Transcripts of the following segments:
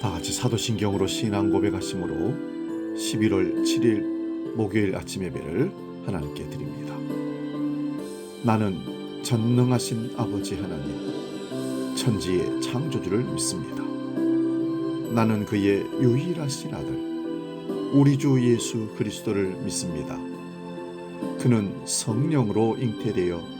다 같이 사도신경으로 신앙 고백하심으로 11월 7일 목요일 아침 예배를 하나님께 드립니다. 나는 전능하신 아버지 하나님, 천지의 창조주를 믿습니다. 나는 그의 유일하신 아들, 우리 주 예수 그리스도를 믿습니다. 그는 성령으로 잉태되어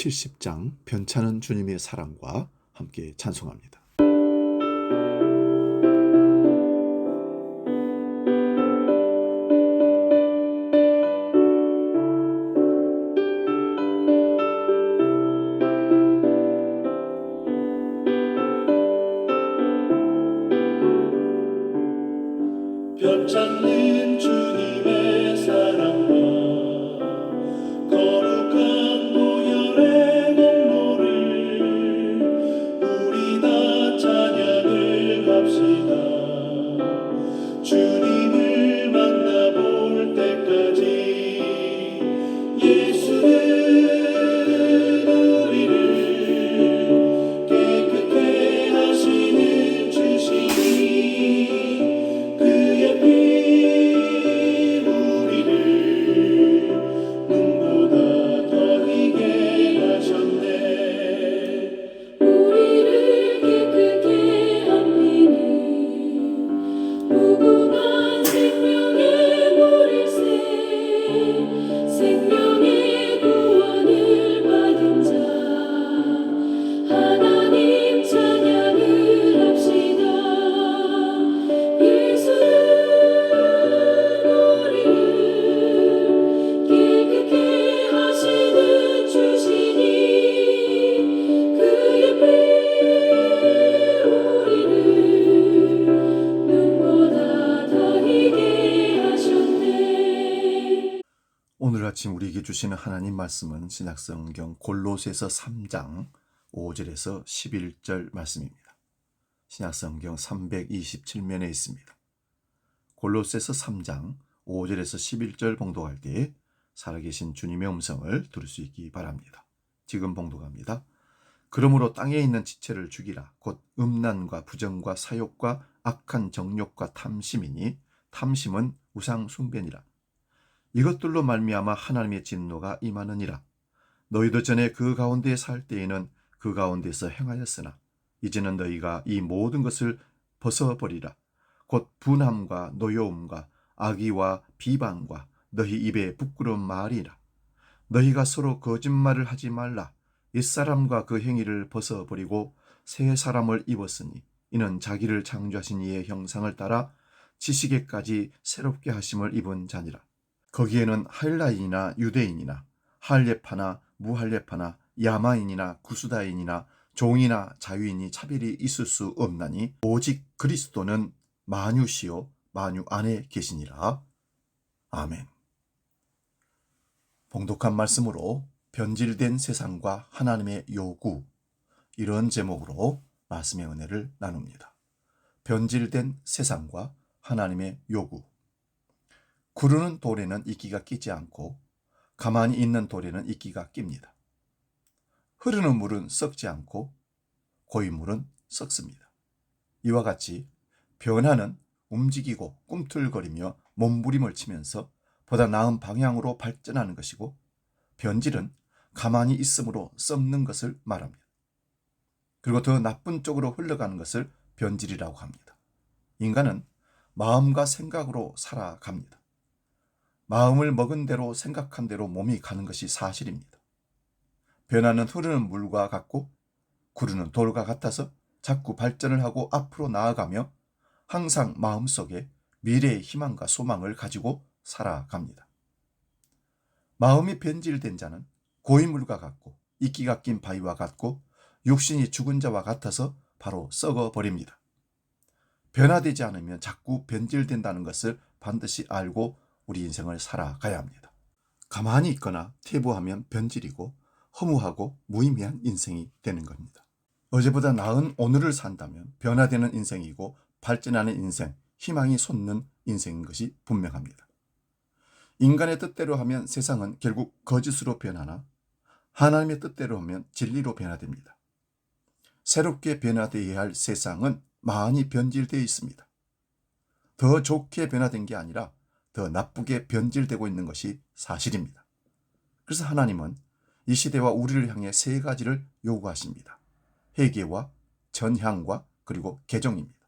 (270장) 변찮은 주님의 사랑과 함께 찬송합니다. 아침 우리에게 주시는 하나님 말씀은 신약성경 골로새서 3장 5절에서 11절 말씀입니다. 신약성경 327면에 있습니다. 골로새서 3장 5절에서 11절 봉독할 때 살아계신 주님의 음성을 들을 수 있기 바랍니다. 지금 봉독합니다. 그러므로 땅에 있는 지체를 죽이라 곧 음란과 부정과 사욕과 악한 정욕과 탐심이니 탐심은 우상 숭배니라 이것들로 말미암아 하나님의 진노가 임하느니라. 너희도 전에 그 가운데 살 때에는 그 가운데서 행하였으나 이제는 너희가 이 모든 것을 벗어버리라. 곧 분함과 노여움과 악의와 비방과 너희 입에 부끄러운 말이라. 너희가 서로 거짓말을 하지 말라. 옛사람과 그 행위를 벗어버리고 새 사람을 입었으니 이는 자기를 창조하신 이의 형상을 따라 지식에까지 새롭게 하심을 입은 자니라. 거기에는 할라인이나 유대인이나 할례파나 무할례파나 야마인이나 구스다인이나 종이나 자유인이 차별이 있을 수 없나니 오직 그리스도는 만유시요 만유 안에 계시니라. 아멘. 봉독한 말씀으로 변질된 세상과 하나님의 요구 이런 제목으로 말씀의 은혜를 나눕니다. 변질된 세상과 하나님의 요구 구르는 돌에는 이끼가 끼지 않고 가만히 있는 돌에는 이끼가 낍니다. 흐르는 물은 썩지 않고 고인물은 썩습니다. 이와 같이 변화는 움직이고 꿈틀거리며 몸부림을 치면서 보다 나은 방향으로 발전하는 것이고 변질은 가만히 있음으로 썩는 것을 말합니다. 그리고 더 나쁜 쪽으로 흘러가는 것을 변질이라고 합니다. 인간은 마음과 생각으로 살아갑니다. 마음을 먹은 대로 생각한 대로 몸이 가는 것이 사실입니다. 변화는 흐르는 물과 같고 구르는 돌과 같아서 자꾸 발전을 하고 앞으로 나아가며 항상 마음속에 미래의 희망과 소망을 가지고 살아갑니다. 마음이 변질된 자는 고인물과 같고 이끼가 낀 바위와 같고 육신이 죽은 자와 같아서 바로 썩어 버립니다. 변화되지 않으면 자꾸 변질된다는 것을 반드시 알고 우리 인생을 살아가야 합니다. 가만히 있거나 퇴보하면 변질이고 허무하고 무의미한 인생이 되는 겁니다. 어제보다 나은 오늘을 산다면 변화되는 인생이고 발전하는 인생, 희망이 솟는 인생인 것이 분명합니다. 인간의 뜻대로 하면 세상은 결국 거짓으로 변하나 하나님의 뜻대로 하면 진리로 변화됩니다. 새롭게 변화되어야 할 세상은 많이 변질되어 있습니다. 더 좋게 변화된 게 아니라 더 나쁘게 변질되고 있는 것이 사실입니다. 그래서 하나님은 이 시대와 우리를 향해 세 가지를 요구하십니다. 회개와 전향과 그리고 개정입니다.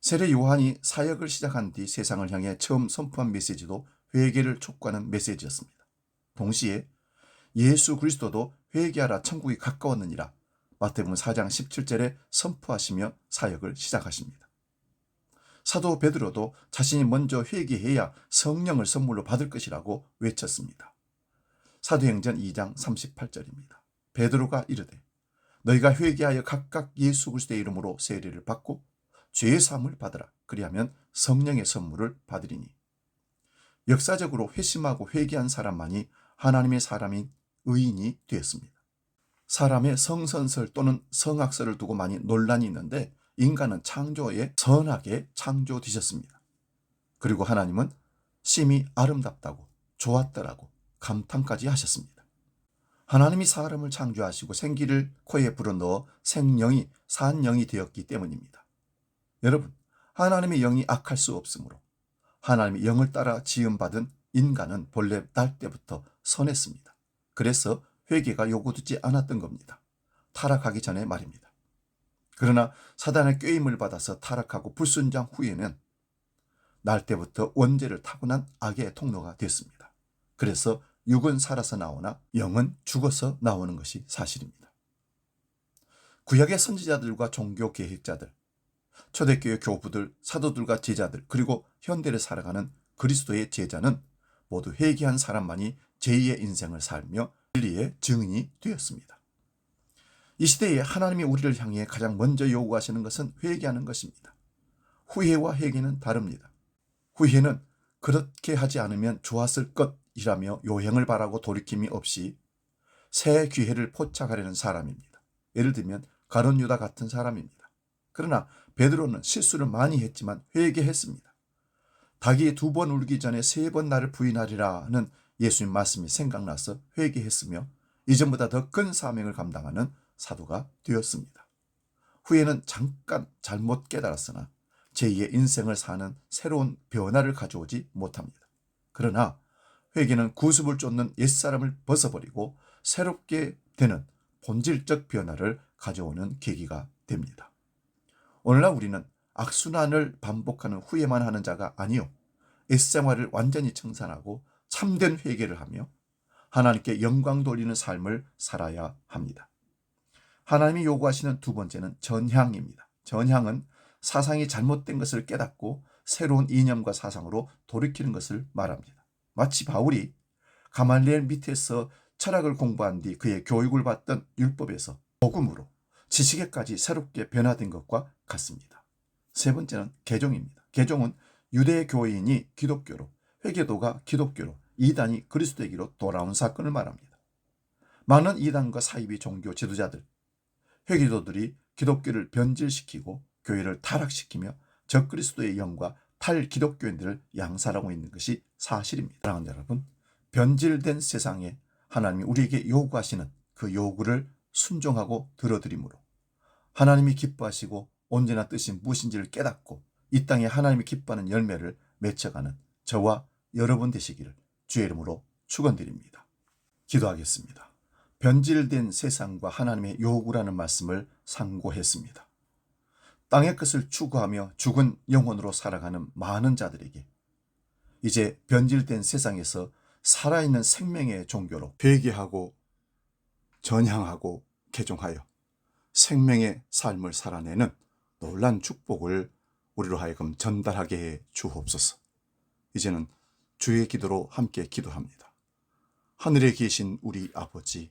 세례 요한이 사역을 시작한 뒤 세상을 향해 처음 선포한 메시지도 회개를 촉구하는 메시지였습니다. 동시에 예수 그리스도도 회개하라 천국이 가까웠느니라 마태복음 4장 17절에 선포하시며 사역을 시작하십니다. 사도 베드로도 자신이 먼저 회개해야 성령을 선물로 받을 것이라고 외쳤습니다. 사도행전 2장 38절입니다. 베드로가 이르되 너희가 회개하여 각각 예수 그리스도의 이름으로 세례를 받고 죄의 사함을 받으라. 그리하면 성령의 선물을 받으리니. 역사적으로 회심하고 회개한 사람만이 하나님의 사람인 의인이 되었습니다. 사람의 성선설 또는 성악설을 두고 많이 논란이 있는데 인간은 창조에 선하게 창조되셨습니다. 그리고 하나님은 심히 아름답다고 좋았더라고 감탄까지 하셨습니다. 하나님이 사람을 창조하시고 생기를 코에 불어넣어 생명이 산영이 되었기 때문입니다. 여러분, 하나님의 영이 악할 수 없으므로 하나님의 영을 따라 지음받은 인간은 본래 날 때부터 선했습니다. 그래서 회개가 요구되지 않았던 겁니다. 타락하기 전에 말입니다. 그러나 사단의 꾀임을 받아서 타락하고 불순장 후에는 날 때부터 원죄를 타고난 악의 통로가 됐습니다. 그래서 육은 살아서 나오나 영은 죽어서 나오는 것이 사실입니다. 구약의 선지자들과 종교 계획자들, 초대교회 교부들, 사도들과 제자들, 그리고 현대를 살아가는 그리스도의 제자는 모두 회개한 사람만이 제2의 인생을 살며 진리의 증인이 되었습니다. 이 시대에 하나님이 우리를 향해 가장 먼저 요구하시는 것은 회개하는 것입니다. 후회와 회개는 다릅니다. 후회는 그렇게 하지 않으면 좋았을 것이라며 요행을 바라고 돌이킴이 없이 새 기회를 포착하려는 사람입니다. 예를 들면 가론 유다 같은 사람입니다. 그러나 베드로는 실수를 많이 했지만 회개했습니다. 닭이 두 번 울기 전에 세 번 나를 부인하리라는 예수님 말씀이 생각나서 회개했으며 이전보다 더 큰 사명을 감당하는 사도가 되었습니다. 후에는 잠깐 잘못 깨달았으나 제2의 인생을 사는 새로운 변화를 가져오지 못합니다. 그러나 회개는 구습을 쫓는 옛사람을 벗어버리고 새롭게 되는 본질적 변화를 가져오는 계기가 됩니다. 오늘날 우리는 악순환을 반복하는 후회만 하는 자가 아니요 옛생활을 완전히 청산하고 참된 회개를 하며 하나님께 영광 돌리는 삶을 살아야 합니다. 하나님이 요구하시는 두 번째는 전향입니다. 전향은 사상이 잘못된 것을 깨닫고 새로운 이념과 사상으로 돌이키는 것을 말합니다. 마치 바울이 가말리엘 밑에서 철학을 공부한 뒤 그의 교육을 받던 율법에서 복음으로 지식에까지 새롭게 변화된 것과 같습니다. 세 번째는 개종입니다. 개종은 유대 교인이 기독교로, 회계도가 기독교로, 이단이 그리스도에게로 돌아온 사건을 말합니다. 많은 이단과 사이비 종교 지도자들, 회계도들이 기독교를 변질시키고 교회를 타락시키며 적그리스도의 영과 탈기독교인들을 양살하고 있는 것이 사실입니다. 사랑하는 여러분, 변질된 세상에 하나님이 우리에게 요구하시는 그 요구를 순종하고 들어드림으로 하나님이 기뻐하시고 언제나 뜻이 무엇인지를 깨닫고 이 땅에 하나님이 기뻐하는 열매를 맺혀가는 저와 여러분 되시기를 주의 이름으로 축원드립니다. 기도하겠습니다. 변질된 세상과 하나님의 요구라는 말씀을 상고했습니다. 땅의 것을 추구하며 죽은 영혼으로 살아가는 많은 자들에게 이제 변질된 세상에서 살아있는 생명의 종교로 회개하고 전향하고 개종하여 생명의 삶을 살아내는 놀란 축복을 우리로 하여금 전달하게 해 주옵소서. 이제는 주의 기도로 함께 기도합니다. 하늘에 계신 우리 아버지,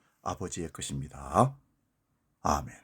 아버지의 것입니다. 아멘.